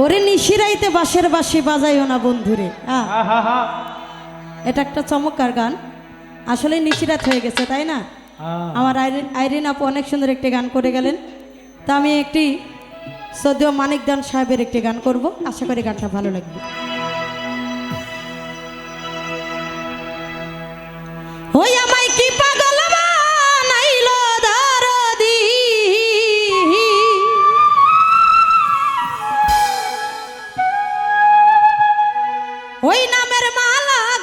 ওরে নিশিরাইতে বাঁশের বাঁশি বাজাইও না বন্ধুরে। এটা একটা চমৎকার গান। আসলে নিশিরাত হয়ে গেছে তাই না? আমার আইরিন আইরিন আপু অনেক সুন্দর একটি গান করে গেলেন। তা আমি একটি সদ্য মানিকদান সাহেবের একটি গান করব। আশা করি গানটা ভালো লাগবে। ওই আমার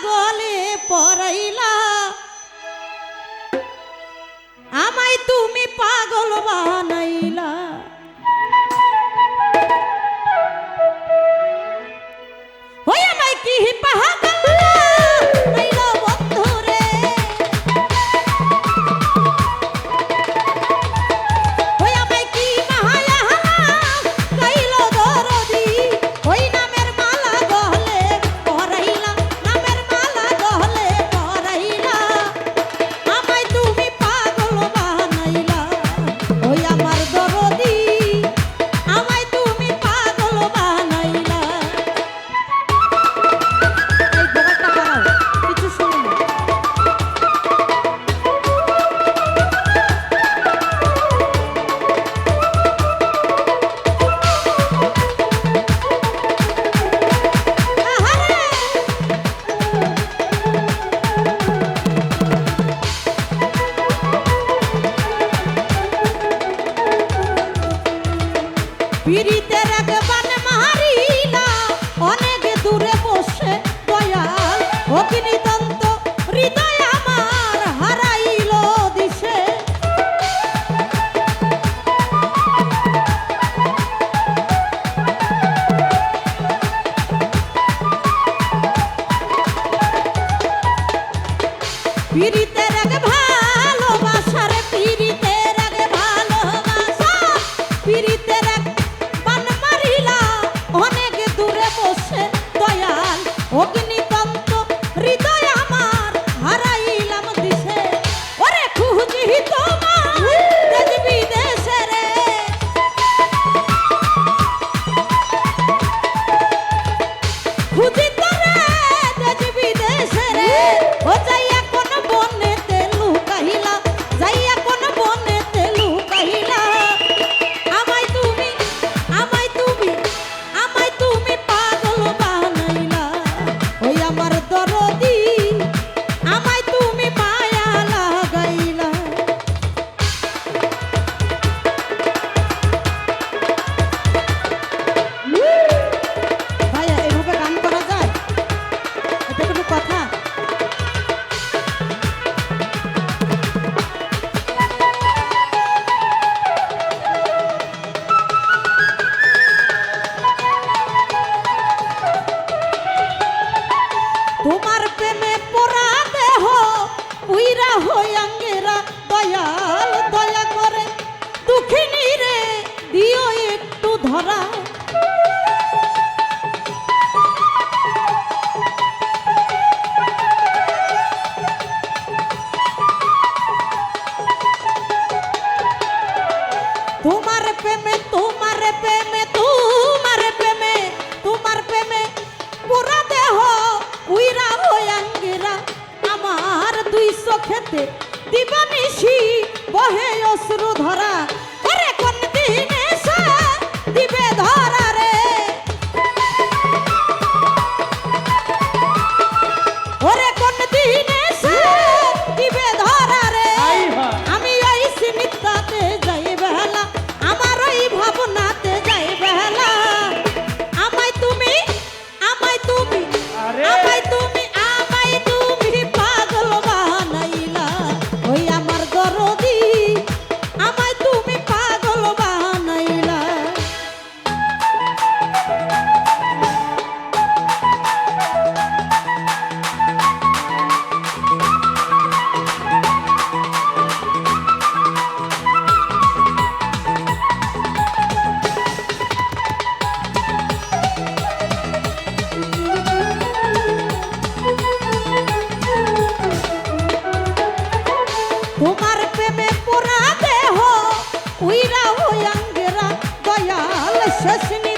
গলে পড়াইলা আমায় তুমি পাগল বানাইলা। Pirita রে দিও একটু ধরা। তোমার প্রেমে তোমার প্রেমে শেষ